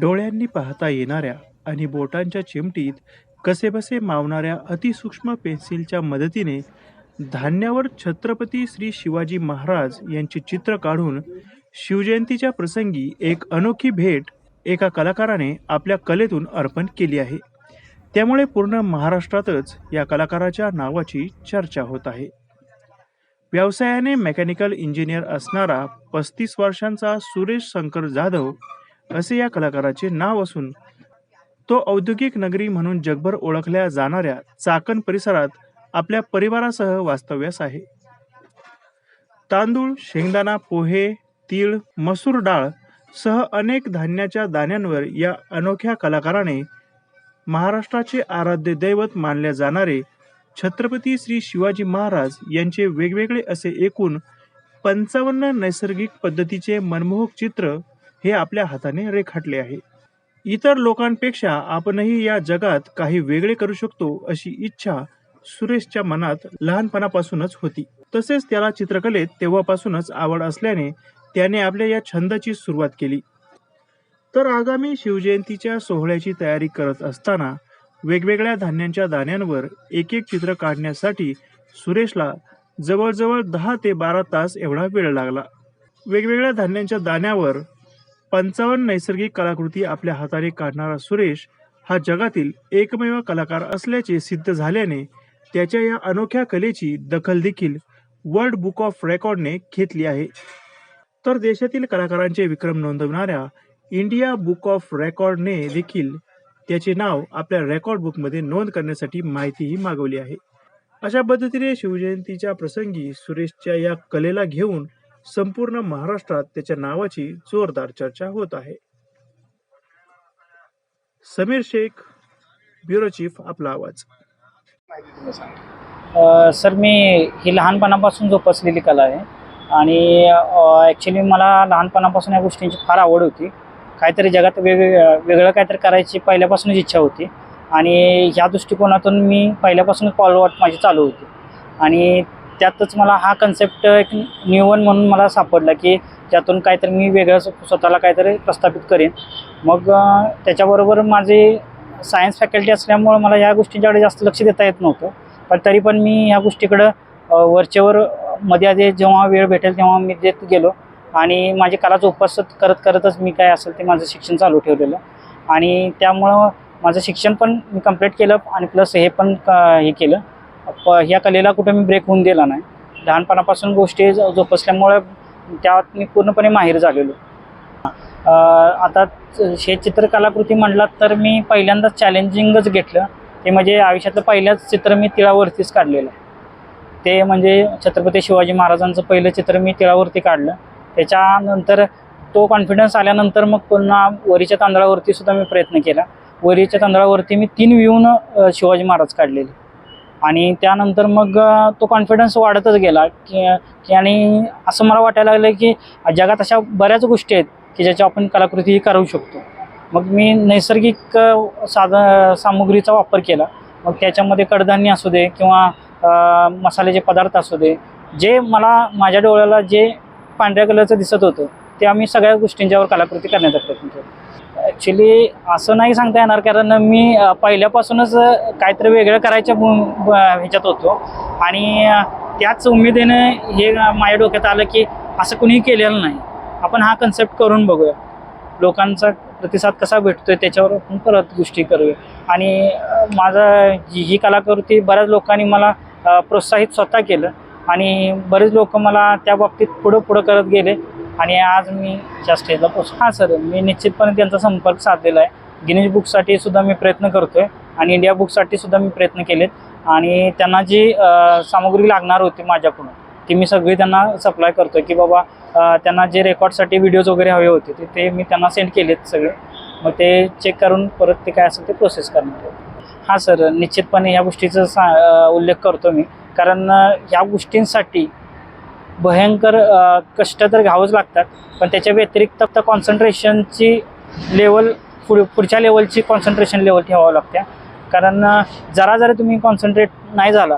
डोळ्यांनी पाहता येणाऱ्या आणि बोटांच्या चिमटीत कसेबसे मावणाऱ्या अतिसूक्ष्म पेन्सिलच्या मदतीने धान्यावर छत्रपती श्री शिवाजी महाराज यांचे चित्र काढून शिवजयंतीच्या प्रसंगी एक अनोखी भेट एका कलाकाराने आपल्या कलेतून अर्पण केली आहे. त्यामुळे पूर्ण महाराष्ट्रातच या कलाकाराच्या नावाची चर्चा होत आहे. व्यवसायाने मेकॅनिकल इंजिनियर असणारा पस्तीस वर्षांचा सुरेश शंकर जाधव असे या कलाकाराचे नाव असून तो औद्योगिक नगरी म्हणून जगभर ओळखल्या जाणाऱ्या चाकण परिसरात आपल्या परिवारासह वास्तव्यास आहे. तांदूळ शेंगदाणा पोहे तीळ मसूर डाळ सह अनेक धान्याच्या दाण्यांवर या अनोख्या कलाकाराने महाराष्ट्राचे आराध्य दैवत मानले जाणारे छत्रपती श्री शिवाजी महाराज यांचे वेगवेगळे असे एकूण पंचावन्न नैसर्गिक पद्धतीचे मनमोहक चित्र हे आपल्या हाताने रेखाटले आहे. इतर लोकांपेक्षा आपणही या जगात काही वेगळे करू शकतो अशी इच्छा सुरेशच्या मनात लहानपणापासूनच होती. तसेच त्याला चित्रकलेत तेव्हापासूनच आवड असल्याने त्याने आपल्या या छंदाची सुरुवात केली. तर आगामी शिवजयंतीच्या सोहळ्याची तयारी करत असताना वेगवेगळ्या धान्यांच्या दाण्यांवर एक एक चित्र काढण्यासाठी सुरेशला जवळजवळ दहा ते बारा तास एवढा वेळ लागला. वेगवेगळ्या धान्यांच्या दाण्यावर पंचावन्न नैसर्गिक कलाकृती आपल्या हाताने काढणारा सुरेश हा जगातील एकमेव कलाकार असल्याचे सिद्ध झाल्याने त्याच्या या अनोख्या कलेची दखल देखील वर्ल्ड बुक ऑफ रेकॉर्डने घेतली आहे. तर देशातील कलाकारांचे विक्रम नोंदवणाऱ्या इंडिया बुक ऑफ रेकॉर्डने देखील त्याचे नाव आपल्या रेकॉर्ड बुकमध्ये नोंद करण्यासाठी माहितीही मागवली आहे. अशा पद्धतीने शिवजयंतीच्या प्रसंगी सुरेशच्या या कलेला घेऊन संपूर्ण महाराष्ट्रात त्याच्या नावाची जोरदार चर्चा होत आहे. समीर शेख ब्युरो चीफ आपला आवाज. सर मी ही लहानपणापासून जोपासलेली कला आहे. आणि ॲक्च्युली मला लहानपणापासून या गोष्टींची फार आवड होती. काहीतरी जगात वेगवेगळं वेगळं काहीतरी करायची पहिल्यापासूनच इच्छा होती. आणि ह्या दृष्टिकोनातून मी पहिल्यापासूनच पावलवाट माझी चालू होती. आणि त्यातच मला हा कन्सेप्ट एक न्यूवन म्हणून मला सापडला की त्यातून काहीतरी मी वेगळं स्वतःला काहीतरी प्रस्थापित करेन. मग त्याच्याबरोबर माझी सायन्स फॅकल्टी असल्यामुळं मला ह्या गोष्टींच्याकडे जास्त लक्ष देता येत नव्हतं. पण तरी पण मी ह्या गोष्टीकडं वरचेवर मध्ये आधी जेव्हा वेळ भेटेल तेव्हा मी देत गेलो. आणि माझी कलाचं उपासत करत करतच मी काय असेल ते माझं शिक्षण चालू ठेवलेलं. आणि त्यामुळं माझं शिक्षण पण मी कंप्लीट केलं आणि प्लस हे पण क- हे केलं. ह्या कलेला कुठं मी ब्रेक होऊन दिला नाही. लहानपणापासून गोष्टी ज- त्यात मी पूर्णपणे माहीर झालेलो. आता हे चित्रकलाकृती म्हटलात तर मी पहिल्यांदाच चॅलेंजिंगच घेतलं. ते म्हणजे आयुष्यातलं पहिल्याच चित्र मी तिळावरतीच काढलेलं आहे. ते म्हणजे छत्रपती शिवाजी महाराजांचं पहिलं चित्र मी तिळावरती काढलं. त्याच्यानंतर तो कॉन्फिडन्स आल्यानंतर मग पुन्हा वरीच्या तांदळावरती सुद्धा मी प्रयत्न केला. वरीच्या तांदळावरती मी तीन व्ह्यून शिवाजी महाराज काढलेले. आणि त्यानंतर मग तो कॉन्फिडन्स वाढतच गेला. की की आणि असं मला वाटायला लागलं की जगात अशा बऱ्याच गोष्टी आहेत की ज्याच्या आपण कलाकृती करू शकतो. मग मी नैसर्गिक साधन साधा सामुग्रीचा वापर केला. मग त्याच्यामध्ये कडधान्य असू दे किंवा मसाल्याचे पदार्थ असू दे जे मला माझ्या डोळ्याला जे पांढऱ्या कलरचं दिसत होतं ते आम्ही सगळ्या गोष्टींच्यावर कलाकृती करण्याचा प्रयत्न केला. ॲक्च्युली असं नाही सांगता येणार कारण मी पहिल्यापासूनच काहीतरी वेगळं करायच्या ह्याच्यात होतो. आणि त्याच उमेदीने हे माझ्या डोक्यात आलं की असं कुणीही केलेलं नाही. आपण हा कन्सेप्ट करून बघूया. लोकांचा प्रतिसाद कसा भेटतोय त्याच्यावर आपण परत गोष्टी करूया. आणि माझा ही ही कलाकृती बऱ्याच लोकांनी मला प्रोत्साहित स्वतः केलं. आणि बरेच लोक मला त्या बाबतीत पुढं पुढं करत गेले. आणि आज मी त्या स्टेजला पोचलो हां सर मी निश्चितपणे त्यांचा संपर्क साधलेला आहे. गिनीज बुकसाठी सुद्धा मी प्रयत्न करतोय आणि इंडिया बुकसाठी सुद्धा मी प्रयत्न केलेत. आणि त्यांना जी सामग्री लागणार होती माझ्याकडून ती मी सगळी त्यांना सप्लाय करतोय की बाबा त्यांना जे रेकॉर्डसाठी व्हिडिओज वगैरे हवे होते ते ते मी त्यांना सेंड केलेत सगळे. मग ते चेक करून परत ते काय असेल ते प्रोसेस करणार हां सर निश्चितपणे ह्या गोष्टीचा सा उल्लेख करतो मी. कारण ह्या गोष्टींसाठी भयंकर कष्ट तर घ्यावंच लागतात पण त्याच्या व्यतिरिक्त तर कॉन्सन्ट्रेशनची लेवल पुढ पुढच्या लेवलची कॉन्सन्ट्रेशन लेवल ठेवावं लागते कारण जरा जरी तुम्ही कॉन्सन्ट्रेट नाही झाला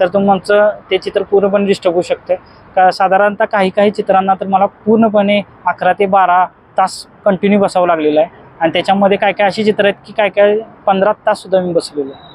तर तुमचं ते चित्र पूर्णपणे डिस्टर्ब होऊ शकते. का साधारणतः काही काही चित्रांना तर मला पूर्णपणे अकरा ते बारा तास कंटिन्यू बसावं लागलेलं आहे. आणि त्याच्यामध्ये काय काय अशी चित्र आहेत की काय काय पंधरा तास सुद्धा मी बसलेलो आहे.